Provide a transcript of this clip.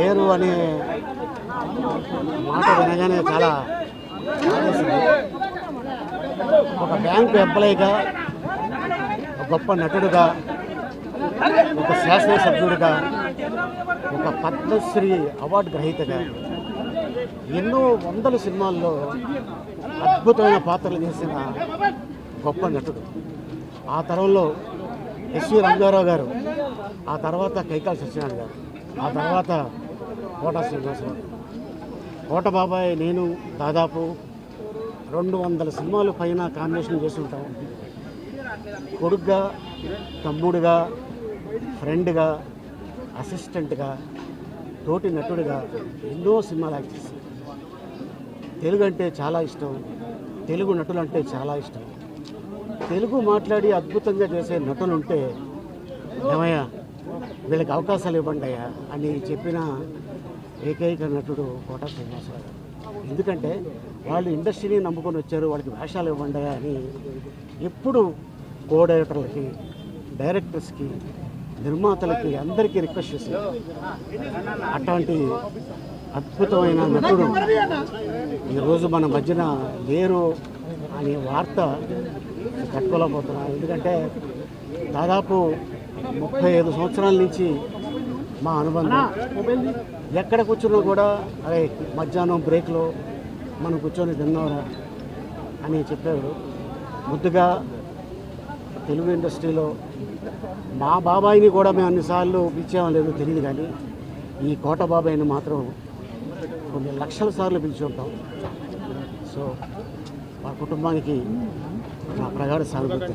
లేరు అనే మాట వినగానే చాలా ఒక బ్యాంకు ఎంప్లాయీగా ఒక గొప్ప నటుడుగా ఒక శాసనసభ్యుడిగా ఒక పద్మశ్రీ అవార్డు గ్రహీతగా ఎన్నో వందల సినిమాల్లో అద్భుతమైన పాత్రలు చేసిన గొప్ప నటుడు. ఆ తరంలో ఎస్వి రంగారావు గారు ఆ తర్వాత కైకాల సత్యనారాయణ గారు ఆ తర్వాత కోట శ్రీనివాసరావు కోట బాబాయ్ నేను దాదాపు రెండు వందల సినిమాలు పైన కాంబినేషన్ చేస్తుంటాం కొడుగ్గా తమ్ముడుగా ఫ్రెండ్గా అసిస్టెంట్గా తోటి నటుడిగా ఎన్నో సినిమాలు యాక్ట్ చేశాను తెలుగు అంటే చాలా ఇష్టం. తెలుగు నటులు అంటే చాలా ఇష్టం. తెలుగు మాట్లాడి అద్భుతంగా చేసే నటులు ఉంటే ఏమయ్యా వీళ్ళకి అవకాశాలు ఇవ్వండి అయ్యా అని చెప్పిన ఏకైక నటుడు కోట శ్రీనివాసరావు గారు. ఎందుకంటే వాళ్ళు ఇండస్ట్రీని నమ్ముకొని వచ్చారు వాళ్ళకి వేషాలు ఇవ్వండి అని ఎప్పుడు కో డైరెక్టర్లకి డైరెక్టర్స్కి నిర్మాతలకి అందరికీ రిక్వెస్ట్ చేశారు. అట్లాంటి అద్భుతమైన నటుడు ఈరోజు మన మధ్యన లేరు అనే వార్త తట్టుకోలేకపోతున్నాం ఎందుకంటే దాదాపు ముప్పై ఐదు సంవత్సరాల నుంచి మా అనుబంధం. ఎక్కడ కూర్చున్నా కూడా అరే మధ్యాహ్నం బ్రేక్లో మనం కూర్చొని తిన్నారా అని చెప్పేవారు ముద్దుగా తెలుగు ఇండస్ట్రీలో మా బాబాయిని కూడా మేము అన్నిసార్లు పిలిచామో లేదో తెలియదు కానీ ఈ కోట బాబాయిని మాత్రం కొన్ని లక్షల సార్లు పిలిచి ఉంటాం. సో మా కుటుంబానికి నా ప్రగాఢ సానుభూతి.